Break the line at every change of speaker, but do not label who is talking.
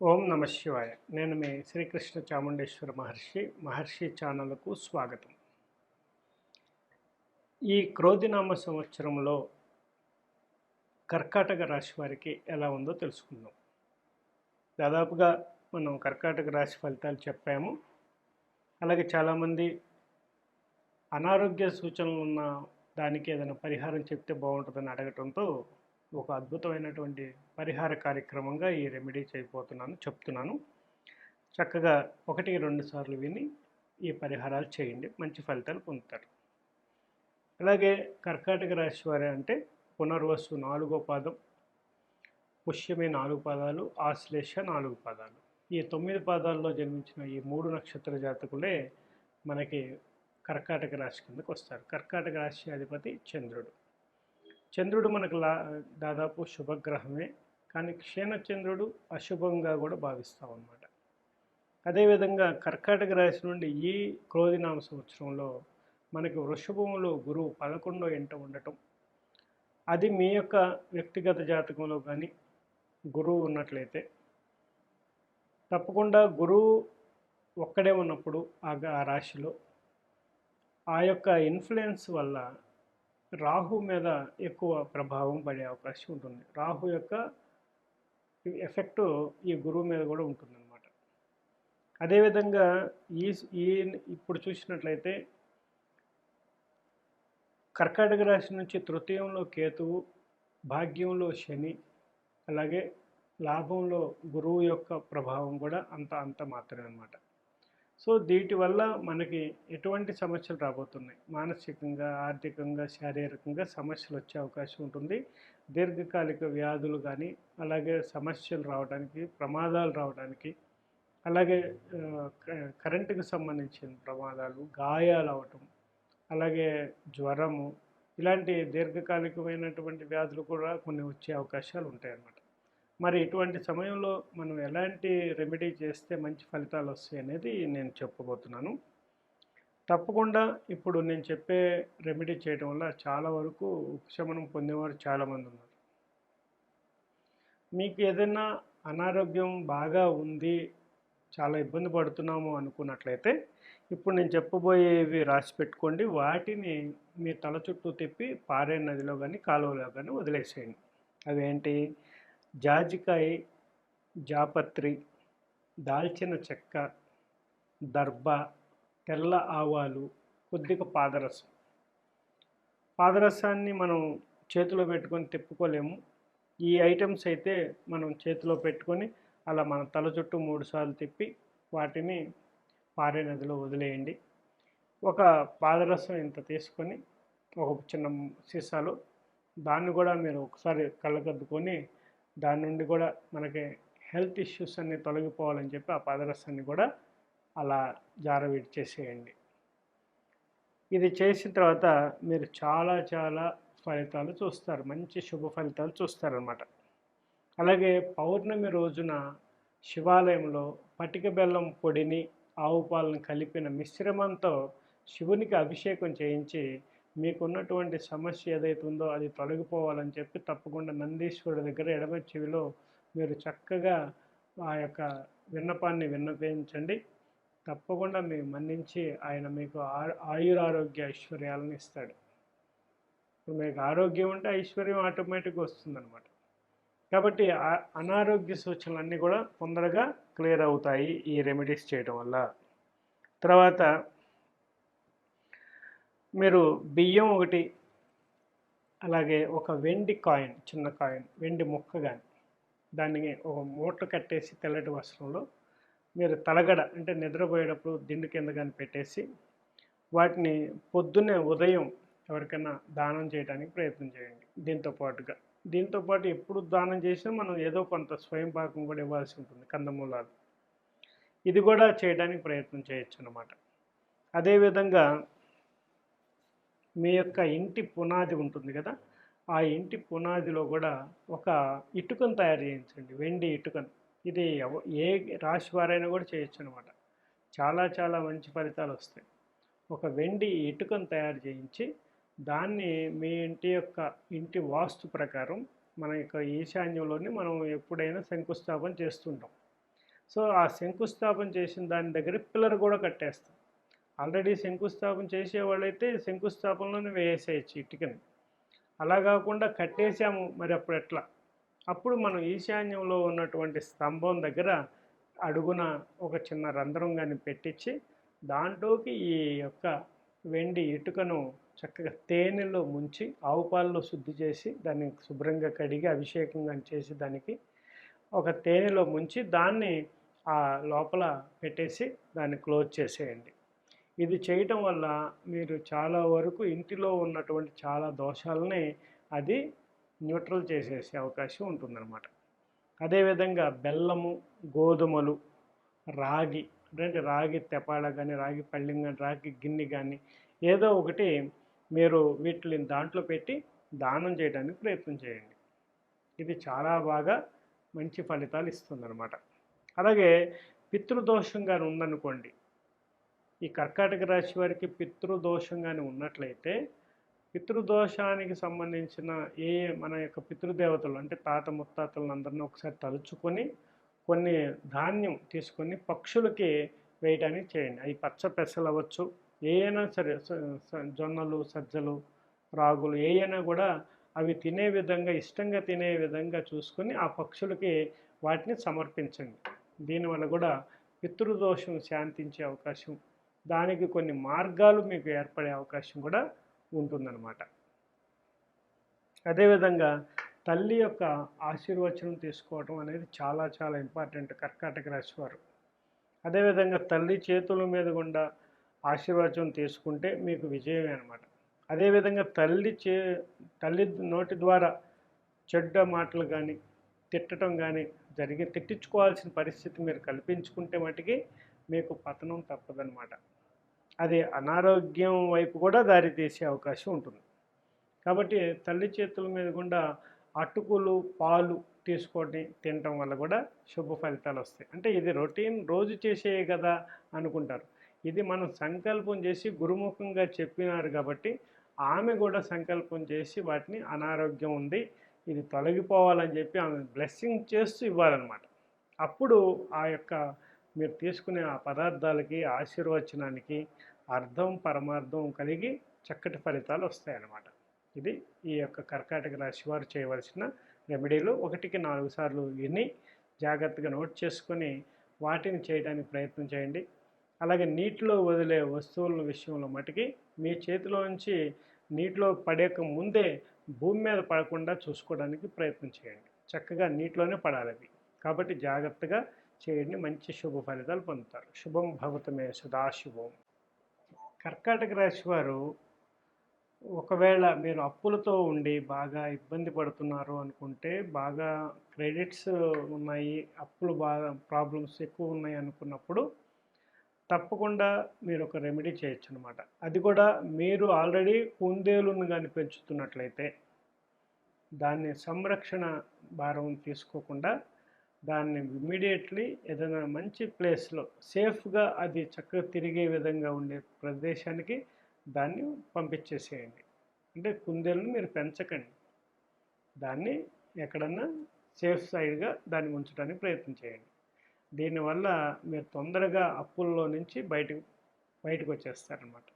ఓం నమ శివాయ. నేను మీ శ్రీకృష్ణ చాముండేశ్వర మహర్షి మహర్షి ఛానల్కు స్వాగతం. ఈ క్రోధినామ సంవత్సరంలో కర్కాటక రాశి వారికి ఎలా ఉందో తెలుసుకుందాం. దాదాపుగా మనం కర్కాటక రాశి ఫలితాలు చెప్పాము. అలాగే చాలామంది అనారోగ్య సూచనలు ఉన్న దానికి ఏదైనా పరిహారం చెప్తే బాగుంటుందని అడగటంతో ఒక అద్భుతమైనటువంటి పరిహార కార్యక్రమంగా ఈ రెమెడీ చేయబోతున్నాను చెప్తున్నాను. చక్కగా ఒకటి రెండు సార్లు విని ఈ పరిహారాలు చేయండి మంచి ఫలితాలు పొందుతారు. అలాగే కర్కాటక రాశి వారి అంటే పునర్వసు నాలుగో పాదం పుష్యమే నాలుగు పాదాలు ఆశ్లేష నాలుగు పాదాలు. ఈ తొమ్మిది పాదాల్లో జన్మించిన ఈ మూడు నక్షత్ర జాతకులే మనకి కర్కాటక రాశి కిందకు వస్తారు. కర్కాటక రాశి అధిపతి చంద్రుడు. చంద్రుడు మనకు లా దాదాపు శుభగ్రహమే. కానీ క్షీణచంద్రుడు అశుభంగా కూడా భావిస్తాం అన్నమాట అదేవిధంగా కర్కాటక రాశి నుండి ఈ క్రోధినామ సంవత్సరంలో మనకి వృషభంలో గురువు పదకొండో ఎంట ఉండటం. అది మీ యొక్క వ్యక్తిగత జాతకంలో కానీ గురువు ఉన్నట్లయితే తప్పకుండా గురువు ఒక్కడే ఉన్నప్పుడు ఆ రాశిలో ఆ యొక్క ఇన్ఫ్లుయెన్స్ వల్ల రాహు మీద ఎక్కువ ప్రభావం పడే అవకాశం ఉంటుంది. రాహు యొక్క ఎఫెక్ట్ ఈ గురువు మీద కూడా ఉంటుందన్నమాట. అదేవిధంగా ఈ ఈ ఇప్పుడు చూసినట్లయితే కర్కాటక రాశి నుంచి తృతీయంలో కేతువు భాగ్యంలో శని అలాగే లాభంలో గురువు యొక్క ప్రభావం కూడా అంత అంత మాత్రమే అన్నమాట. సో వీటి వల్ల మనకి ఎటువంటి సమస్యలు రాబోతున్నాయి? మానసికంగా ఆర్థికంగా శారీరకంగా సమస్యలు వచ్చే అవకాశం ఉంటుంది. దీర్ఘకాలిక వ్యాధులు కానీ అలాగే సమస్యలు రావడానికి ప్రమాదాలు రావడానికి అలాగే కరెంటుకు క- సంబంధించిన ప్రమాదాలు గాయాలు అవటం అలాగే జ్వరము ఇలాంటి దీర్ఘకాలికమైనటువంటి వ్యాధులు కూడా కొన్ని వచ్చే అవకాశాలు ఉంటాయి అన్నమాట మరి ఇటువంటి సమయంలో మనం ఎలాంటి రెమెడీ చేస్తే మంచి ఫలితాలు వస్తాయి అనేది నేను చెప్పబోతున్నాను. తప్పకుండా ఇప్పుడు నేను చెప్పే రెమెడీ చేయడం వల్ల చాలా వరకు ఉపశమనం పొందేవారు చాలామంది ఉన్నారు. మీకు ఏదైనా అనారోగ్యం బాగా ఉంది చాలా ఇబ్బంది పడుతున్నాము అనుకున్నట్లయితే ఇప్పుడు నేను చెప్పబోయేవి రాసి పెట్టుకోండి. వాటిని మీ తల చుట్టూ తిప్పి పారే నదిలో కానీ కాలువలో కానీ వదిలేసేయండి. అవి ఏంటి జాజికాయ జాపత్రి దాల్చిన చెక్క దర్భ తెల్ల ఆవాలు కొద్దిగా పాదరసం. పాదరసాన్ని మనం చేతిలో పెట్టుకొని తిప్పుకోలేము. ఈ ఐటమ్స్ అయితే మనం చేతిలో పెట్టుకొని అలా మన తల చుట్టూ మూడుసార్లు తిప్పి వాటిని పారే నదిలో వదిలేయండి. ఒక పాదరసం ఇంత తీసుకొని ఒక చిన్న సీసాలో దాన్ని కూడా మీరు ఒకసారి కళ్ళకద్దుకొని దాని నుండి కూడా మనకి హెల్త్ ఇష్యూస్ అన్ని తొలగిపోవాలని చెప్పి ఆ పాదరసాన్ని కూడా అలా జారవిడి చేసేయండి. ఇది చేసిన తర్వాత మీరు చాలా చాలా ఫలితాలు చూస్తారు. మంచి శుభ ఫలితాలు చూస్తారనమాట అలాగే పౌర్ణమి రోజున శివాలయంలో పటిక బెల్లం పొడిని ఆవు పాలను కలిపిన మిశ్రమంతో శివునికి అభిషేకం చేయించి మీకున్నటువంటి సమస్య ఏదైతే ఉందో అది తొలగిపోవాలని చెప్పి తప్పకుండా నందీశ్వరుడి దగ్గర ఎడమ చెవిలో మీరు చక్కగా ఆ యొక్క విన్నపాన్ని విన్నపించండి తప్పకుండా మీ మన్నించి ఆయన మీకు ఆ- ఆయురారోగ్య ఐశ్వర్యాలను ఇస్తాడు. ఇప్పుడు మీకు ఆరోగ్యం ఉంటే ఐశ్వర్యం ఆటోమేటిక్గా వస్తుందన్నమాట. కాబట్టి అనారోగ్య సూచనలన్నీ కూడా తొందరగా క్లియర్ అవుతాయి ఈ రెమెడీస్ చేయడం వల్ల. తర్వాత మీరు బియ్యం ఒకటి అలాగే ఒక వెండి కాయిన్ చిన్న కాయిన్ వెండి ముక్క కానీ దాన్ని ఒక మూట కట్టేసి తెల్లటి వస్త్రంలో మీరు తలగడ అంటే నిద్రపోయేటప్పుడు దిండు కింద కానీ పెట్టేసి వాటిని పొద్దున్నే ఉదయం ఎవరికైనా దానం చేయడానికి ప్రయత్నం చేయండి దీంతో పాటుగా. దీంతో పాటు ఎప్పుడు దానం చేసినా మనం ఏదో కొంత స్వయం పాకం కూడా ఇవ్వాల్సి ఉంటుంది కందమూలాలు. ఇది కూడా చేయడానికి ప్రయత్నం చేయొచ్చు అన్నమాట. అదేవిధంగా మీ యొక్క ఇంటి పునాది ఉంటుంది కదా ఆ ఇంటి పునాదిలో కూడా ఒక ఇటుకను తయారు చేయించండి వెండి ఇటుకను. ఇది ఏ రాశి వారైనా కూడా చేయొచ్చు అనమాట చాలా చాలా మంచి ఫలితాలు వస్తాయి. ఒక వెండి ఇటుకను తయారు చేయించి దాన్ని మీ ఇంటి యొక్క ఇంటి వాస్తు ప్రకారం మన యొక్క ఈశాన్యంలోని మనం ఎప్పుడైనా శంకుస్థాపన చేస్తుంటాం. సో ఆ శంకుస్థాపన చేసిన దాని దగ్గర పిల్లర్ కూడా కట్టేస్తాం. ఆల్రెడీ శంకుస్థాపన చేసేవాళ్ళైతే శంకుస్థాపనలోనే వేసేయచ్చు ఇటుకని అలా కాకుండా కట్టేసాము మరి అప్పుడు ఎట్లా అప్పుడు మనం ఈశాన్యంలో ఉన్నటువంటి స్తంభం దగ్గర అడుగున ఒక చిన్న రంధ్రం కానీ పెట్టించి దాంట్లోకి ఈ యొక్క వెండి ఇటుకను చక్కగా తేనెలో ముంచి ఆవు పాలలో శుద్ధి చేసి దాన్ని శుభ్రంగా కడిగి అభిషేకం కానీ చేసి దానికి ఒక తేనెలో ముంచి దాన్ని ఆ లోపల పెట్టేసి దాన్ని క్లోజ్ చేసేయండి. ఇది చేయటం వల్ల మీరు చాలా వరకు ఇంటిలో ఉన్నటువంటి చాలా దోషాలని అది న్యూట్రల్ చేసేసే అవకాశం ఉంటుందన్నమాట. అదేవిధంగా బెల్లము గోధుమలు రాగి అంటే రాగి తెపాడ కానీ రాగి పళ్ళెం కానీ రాగి గిన్నె కానీ ఏదో ఒకటి మీరు వీటిని దాంట్లో పెట్టి దానం చేయడానికి ప్రయత్నం చేయండి. ఇది చాలా బాగా మంచి ఫలితాలు ఇస్తుందన్నమాట. అలాగే పితృదోషంగా ఉందనుకోండి ఈ కర్కాటక రాశి వారికి పితృదోషంగానే ఉన్నట్లయితే పితృదోషానికి సంబంధించిన ఏ మన యొక్క పితృదేవతలు అంటే తాత ముత్తాతలను అందరినీ ఒకసారి తలుచుకొని కొన్ని ధాన్యం తీసుకొని పక్షులకి వేయడానికి చేయండి. అవి పచ్చ పెసలు అవ్వచ్చు ఏవైనా సరే జొన్నలు సజ్జలు రాగులు ఏవైనా కూడా అవి తినే విధంగా ఇష్టంగా తినే విధంగా చూసుకొని ఆ పక్షులకి వాటిని సమర్పించండి. దీనివల్ల కూడా పితృదోషం శాంతించే అవకాశం దానికి కొన్ని మార్గాలు మీకు ఏర్పడే అవకాశం కూడా ఉంటుందన్నమాట. అదేవిధంగా తల్లి యొక్క ఆశీర్వచనం తీసుకోవటం అనేది చాలా చాలా ఇంపార్టెంట్ కర్కాటక రాశి వారు. అదేవిధంగా తల్లి చేతుల మీద గుండా ఆశీర్వచనం తీసుకుంటే మీకు విజయమే అనమాట అదేవిధంగా తల్లి చే తల్లి నోటి ద్వారా చెడ్డ మాటలు కానీ తిట్టడం కానీ జరిగి తిట్టించుకోవాల్సిన పరిస్థితి మీరు కల్పించుకుంటే మటుకి మీకు పతనం తప్పదనమాట అది అనారోగ్యం వైపు కూడా దారి తీసే అవకాశం ఉంటుంది. కాబట్టి తల్లి చేతుల మీద గుండా అటుకులు పాలు తీసుకొని తినటం వల్ల కూడా శుభ ఫలితాలు వస్తాయి. అంటే ఇది రొటీన్ రోజు చేసే కదా అనుకుంటారు. ఇది మనం సంకల్పం చేసి గురుముఖంగా చెప్పినారు కాబట్టి ఆమె కూడా సంకల్పం చేసి వాటిని అనారోగ్యం ఉంది ఇది తొలగిపోవాలని చెప్పి ఆమె బ్లెస్సింగ్ చేస్తూ ఇవ్వాలన్నమాట. అప్పుడు ఆ యొక్క మీరు తీసుకునే ఆ పదార్థాలకి ఆశీర్వచనానికి అర్థం పరమార్థం కలిగి చక్కటి ఫలితాలు వస్తాయన్నమాట. ఇది ఈ యొక్క కర్కాటక రాశి వారు చేయవలసిన రెమెడీలు. ఒకటికి నాలుగు సార్లు విని జాగ్రత్తగా నోట్ చేసుకొని వాటిని చేయడానికి ప్రయత్నం చేయండి. అలాగే నీటిలో వదిలే వస్తువుల విషయంలో మటుకి మీ చేతిలో నుంచి నీటిలో పడేక ముందే భూమి మీద పడకుండా చూసుకోవడానికి ప్రయత్నం చేయండి. చక్కగా నీటిలోనే పడాలి కాబట్టి జాగ్రత్తగా చేయండి మంచి శుభ ఫలితాలు పొందుతారు. శుభం భవతమే సదాశుభం కర్కాటక రాశి వారు ఒకవేళ మీరు అప్పులతో ఉండి బాగా ఇబ్బంది పడుతున్నారు అనుకుంటే బాగా క్రెడిట్స్ ఉన్నాయి అప్పులు బాగా ప్రాబ్లమ్స్ ఎక్కువ ఉన్నాయి అనుకున్నప్పుడు తప్పకుండా మీరు ఒక రెమెడీ చేయొచ్చు అనమాట అది కూడా మీరు ఆల్రెడీ కుందేలును కానీ పెంచుతున్నట్లయితే దాన్ని సంరక్షణ భారం తీసుకోకుండా దాన్ని ఇమ్మీడియట్లీ ఏదైనా మంచి ప్లేస్లో సేఫ్గా అది చక్కగా తిరిగే విధంగా ఉండే ప్రదేశానికి దాన్ని పంపించేసేయండి. అంటే కుందేలను మీరు పెంచకండి. దాన్ని ఎక్కడన్నా సేఫ్ సైడ్గా దాన్ని ఉంచడానికి ప్రయత్నం చేయండి. దీనివల్ల మీరు తొందరగా అప్పుల్లో నుంచి బయటకు బయటకు వచ్చేస్తారనమాట